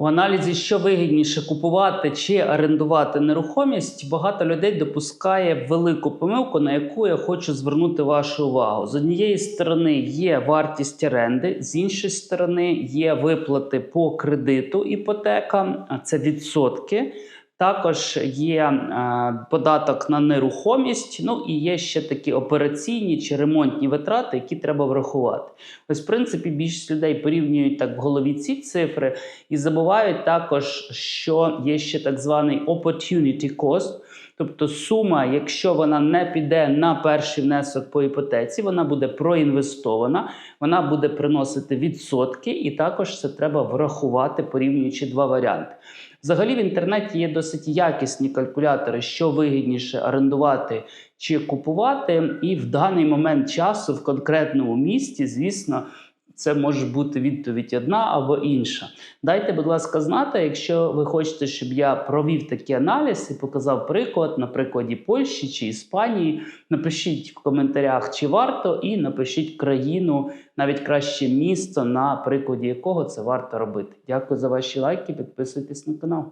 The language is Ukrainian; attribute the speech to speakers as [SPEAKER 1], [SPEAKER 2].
[SPEAKER 1] У аналізі, що вигідніше купувати чи орендувати нерухомість, багато людей допускає велику помилку, на яку я хочу звернути вашу увагу. З однієї сторони є вартість оренди, з іншої сторони є виплати по кредиту іпотека, а це відсотки. Також є е, податок на нерухомість, ну і є ще такі операційні чи ремонтні витрати, які треба врахувати. Ось, в принципі, більшість людей порівнюють так в голові ці цифри і забувають також, що є ще так званий opportunity cost, тобто сума, якщо вона не піде на перший внесок по іпотеці, вона буде проінвестована, вона буде приносити відсотки, і також це треба врахувати, порівнюючи два варіанти. Взагалі в інтернеті є досить якісні калькулятори, що вигідніше орендувати чи купувати. І в даний момент часу в конкретному місті, звісно, це може бути відповідь одна або інша. Дайте, будь ласка, знати, якщо ви хочете, щоб я провів такий аналіз і показав приклад на прикладі Польщі чи Іспанії. Напишіть в коментарях, чи варто, і напишіть країну, навіть краще місто, на прикладі якого це варто робити. Дякую за ваші лайки. Підписуйтесь на канал.